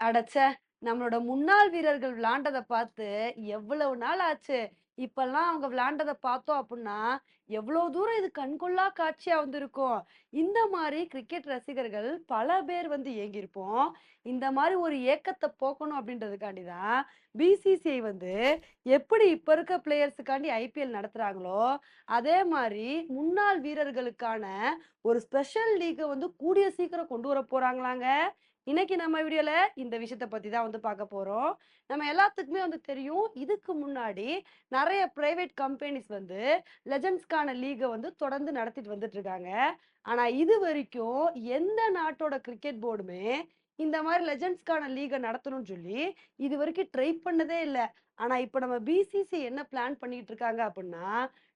அடைச்ச நம்மளோட முன்னாள் வீரர்கள் விளையாண்டதை பார்த்து எவ்வளவு நாள் ஆச்சு. இப்பெல்லாம் அவங்க விளாண்டதை பார்த்தோம் அப்படின்னா எவ்வளோ தூரம் இது கண்கொள்ளா காட்சியாக வந்திருக்கும். இந்த மாதிரி கிரிக்கெட் ரசிகர்கள் பல பேர் வந்து ஏங்கியிருப்போம். இந்த மாதிரி ஒரு ஏக்கத்தை போக்கணும் அப்படின்றதுக்காண்டி தான், பிசிசிஐ வந்து எப்படி இப்போ இருக்க பிளேயர்ஸுக்காண்டி ஐபிஎல் நடத்துகிறாங்களோ அதே மாதிரி முன்னாள் வீரர்களுக்கான ஒரு ஸ்பெஷல் லீக்கை வந்து கூடிய சீக்கிரம் கொண்டு வர போகிறாங்களாங்க இன்னைக்கு நம்ம வீடியோல இந்த விஷயத்த பத்தி தான் வந்து பார்க்க போறோம். நம்ம எல்லாத்துக்குமே வந்து தெரியும். இதுக்கு முன்னாடி நிறைய பிரைவேட் கம்பெனிஸ் வந்து லெஜண்ட்ஸ்க்கான லீகை வந்து தொடர்ந்து நடத்திட்டு வந்துட்டு இருக்காங்க. ஆனா இதுவரைக்கும் எந்த நாட்டோட கிரிக்கெட் போர்டுமே இந்த மாதிரி லெஜண்ட்ஸ்க்கான லீகை நடத்தணும்னு சொல்லி இது வரைக்கும் ட்ரை பண்ணதே இல்லை ஆனா இப்ப நம்ம பிசிசி என்ன பிளான் பண்ணிட்டு இருக்காங்க அப்படின்னா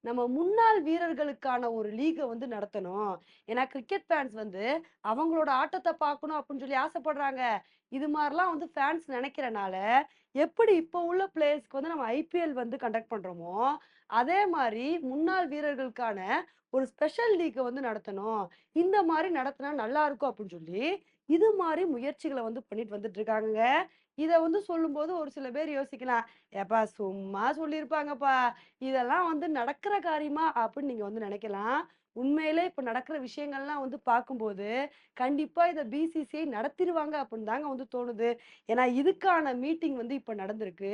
நம்ம முன்னாள் வீரர்களுக்கான ஒரு லீகை வந்து நடத்தணும். ஏன்னா கிரிக்கெட் ஃபேன்ஸ் வந்து அவங்களோட ஆட்டத்தை பார்க்கணும் அப்படின்னு சொல்லி ஆசைப்படுறாங்க. இது மாதிரிலாம் வந்து ஃபேன்ஸ் நினைக்கிறனால எப்படி இப்போ உள்ள பிளேயர்ஸ்க்கு வந்து நம்ம ஐபிஎல் வந்து கண்டக்ட் பண்றோமோ, அதே மாதிரி முன்னாள் வீரர்களுக்கான ஒரு ஸ்பெஷல் லீக்கை வந்து நடத்தணும். இந்த மாதிரி நடத்தினா நல்லா இருக்கும் அப்படின்னு சொல்லி, இது மாதிரி முயற்சிகளை வந்து பண்ணிட்டு வந்துட்டு இருக்காங்க இதை வந்து சொல்லும்போது ஒரு சில பேர் யோசிக்கலாம். "ஏப்பா சும்மா சொல்லியிருப்பாங்கப்பா. இதெல்லாம் வந்து நடக்கிற காரியமா?" அப்படின்னு நீங்கள் வந்து நினைக்கலாம் உண்மையிலே இப்போ நடக்கிற விஷயங்கள்லாம் வந்து பார்க்கும்போது, கண்டிப்பாக இதை பிசிசிஐ நடத்திடுவாங்க அப்படின்னு தாங்க வந்து தோணுது. ஏன்னா இதுக்கான மீட்டிங் வந்து இப்போ நடந்திருக்கு.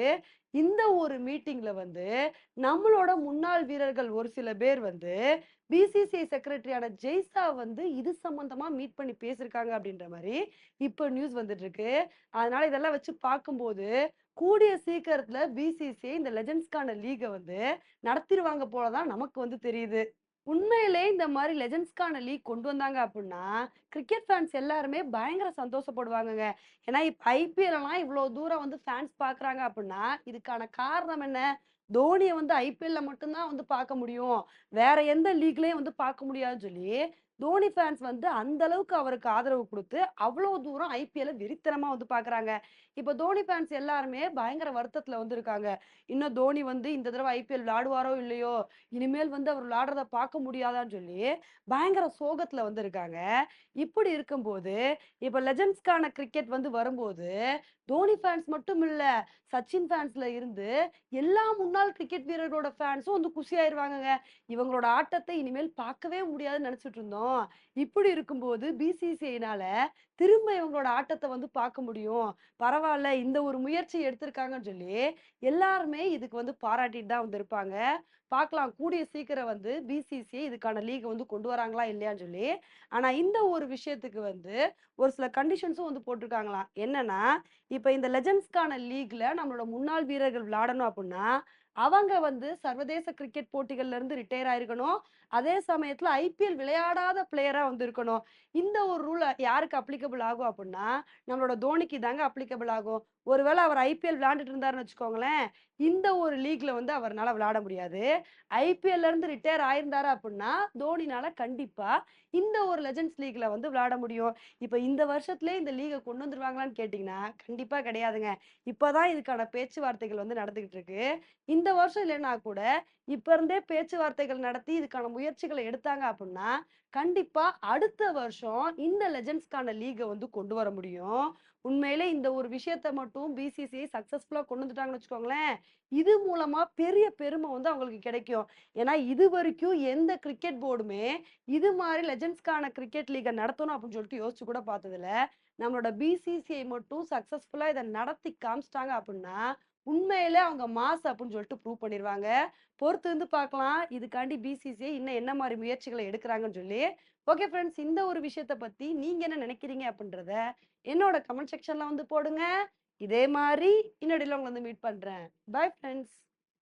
இந்த ஒரு மீட்டிங்ல வந்து நம்மளோட முன்னாள் வீரர்கள் ஒரு சில பேர் வந்து பிசிசிஐ செக்ரட்டரியான ஜெய்சா வந்து இது சம்பந்தமா மீட் பண்ணி பேசியிருக்காங்க அப்படின்ற மாதிரி இப்போ நியூஸ் வந்துட்டு இருக்கு. அதனால இதெல்லாம் வச்சு பார்க்கும்போது, கூடிய சீக்கிரத்துல பிசிசிஐ இந்த லெஜண்ட்ஸ்க்கான லீகை வந்து நடத்திடுவாங்க போலதான் நமக்கு வந்து தெரியுது. உண்மையிலே இந்த மாதிரி லெஜண்ட்ஸ்க்கான லீக் கொண்டு வந்தாங்க அப்படின்னா கிரிக்கெட் ஃபேன்ஸ் எல்லாருமே பயங்கர சந்தோஷப்படுவாங்கங்க. ஏன்னா இப்ப ஐபிஎல்லாம் இவ்வளோ தூரம் வந்து ஃபேன்ஸ் பார்க்குறாங்க அப்படின்னா இதுக்கான காரணம் என்ன? தோனியை வந்து ஐபிஎல்ல மட்டும்தான் வந்து பார்க்க முடியும். வேற எந்த லீக்லயும் வந்து பார்க்க முடியாதுன்னு சொல்லி, தோனி ஃபேன்ஸ் வந்து அந்த அளவுக்கு அவருக்கு ஆதரவு கொடுத்து அவ்வளோ தூரம் ஐபிஎல்ல வெறித்தனமா வந்து பார்க்குறாங்க. இப்போ தோனி ஃபேன்ஸ் எல்லாருமே பயங்கர வருத்தத்துல வந்து இருக்காங்க. இன்னும் தோனி வந்து இந்த தடவை ஐபிஎல் விளாடுவாரோ இல்லையோ? இனிமேல் வந்து அவர் விளாடுறத பார்க்க முடியாதான்னு சொல்லி, பயங்கர சோகத்துல வந்து இருக்காங்க. இப்படி இருக்கும்போது, இப்போ லெஜண்ட்ஸ்க்கான கிரிக்கெட் வந்து வரும்போது, தோனி ஃபேன்ஸ் மட்டும் இல்ல, சச்சின் ஃபேன்ஸ்ல இருந்து எல்லா முன்னாள் கிரிக்கெட் வீரர்களோட ஃபேன்ஸும் வந்து குஷியாயிருவாங்கங்க. இவங்களோட ஆட்டத்தை இனிமேல் பார்க்கவே முடியாதுன்னு நெனச்சுட்டு இருந்தோம். இப்படி இருக்கும்போது பிசிசிஐனால திரும்ப இவங்களோட ஆட்டத்தை வந்து பார்க்க முடியும். பரவாயில்ல இந்த ஒரு முயற்சி எடுத்திருக்காங்கன்னு சொல்லி, எல்லாருமே இதுக்கு வந்து பாராட்டிட்டு தான் வந்து இருப்பாங்க. பார்க்கலாம் கூடிய சீக்கிரம் வந்து பிசிசிஐ இதுக்கான லீகை வந்து கொண்டு வராங்களா இல்லையான்னு சொல்லி. ஆனா இந்த ஒரு விஷயத்துக்கு வந்து ஒரு சில கண்டிஷன்ஸும் வந்து போட்டிருக்காங்களாம். என்னன்னா, இப்ப இந்த லெஜண்ட்ஸ்க்கான லீக்ல நம்மளோட முன்னாள் வீரர்கள் விளையாடணும் அப்படின்னா அவங்க வந்து சர்வதேச கிரிக்கெட் போட்டிகள்ல இருந்து ரிட்டையர் ஆயிருக்கணும். அதே சமயத்துல ஐபிஎல் விளையாடாத பிளேயரா வந்து இருக்கணும். இந்த ஒரு ரூல் யாருக்கு அப்ளிகபிள் ஆகும் அப்படின்னா நம்மளோட தோனிக்கு தாங்க அப்ளிகபிள் ஆகும். ஒருவேளை அவர் ஐபிஎல் விளையாண்டுட்டு இருந்தாருன்னு வச்சுக்கோங்களேன், இந்த ஒரு லீக்ல வந்து அவர்னால விளையாட முடியாது. ஐபிஎல்ல இருந்து ரிட்டையர் ஆயிருந்தாரு அப்படின்னா தோனினால கண்டிப்பா இந்த ஒரு லெஜண்ட்ஸ் லீக்ல வந்து விளையாட முடியும். இப்ப இந்த வருஷத்துல இந்த லீகை கொண்டு வந்துருவாங்களான்னு கேட்டீங்கன்னா, கண்டிப்பா கிடையாதுங்க. இப்ப தான் இதுக்கான பேச்சுவார்த்தைகள் வந்து நடந்துகிட்டு இருக்கு. இந்த வருஷம் இல்லைன்னா கூட, இப்ப இருந்தே பேச்சுவார்த்தைகள் நடத்தி இதுக்கான முயற்சிகளை எடுத்தாங்க அப்படின்னா கண்டிப்பா அடுத்த வருஷம் இந்த லெஜண்ட்ஸ்க்கான லீகை வந்து கொண்டு வர முடியும். உண்மையிலே இந்த ஒரு விஷயத்த மட்டும் பிசிசிஐ சக்சஸ்ஃபுல்லா கொண்டு வந்துட்டாங்கன்னு வச்சுக்கோங்களேன், இது மூலமா பெரிய பெருமை வந்து அவங்களுக்கு கிடைக்கும். ஏன்னா இது வரைக்கும் எந்த கிரிக்கெட் போர்டுமே இது மாதிரி லெஜண்ட்ஸ்க்கான கிரிக்கெட் லீகை நடத்தணும் அப்படின்னு சொல்லிட்டு யோசிச்சு கூட பார்த்ததுல நம்மளோட பிசிசிஐ மட்டும் சக்சஸ்ஃபுல்லா இதை நடத்தி காமிச்சிட்டாங்க அப்படின்னா உண்மையில அவங்க மாஸ் அப்படின்னு சொல்லிட்டு ப்ரூவ் பண்ணிருவாங்க. பொறுத்து இருந்து பார்க்கலாம். இதுக்காண்டி பிசிசிஐ இன்னும் என்ன மாதிரி முயற்சிகளை எடுக்கிறாங்கன்னு சொல்லி. ஓகே ஃப்ரெண்ட்ஸ் இந்த ஒரு விஷயத்த பத்தி நீங்க என்ன நினைக்கிறீங்க அப்படின்றத என்னோட கமெண்ட் செக்ஷன்ல வந்து போடுங்க. இதே மாதிரி இன்னொடையில உங்களை வந்து மீட் பண்றேன். Bye friends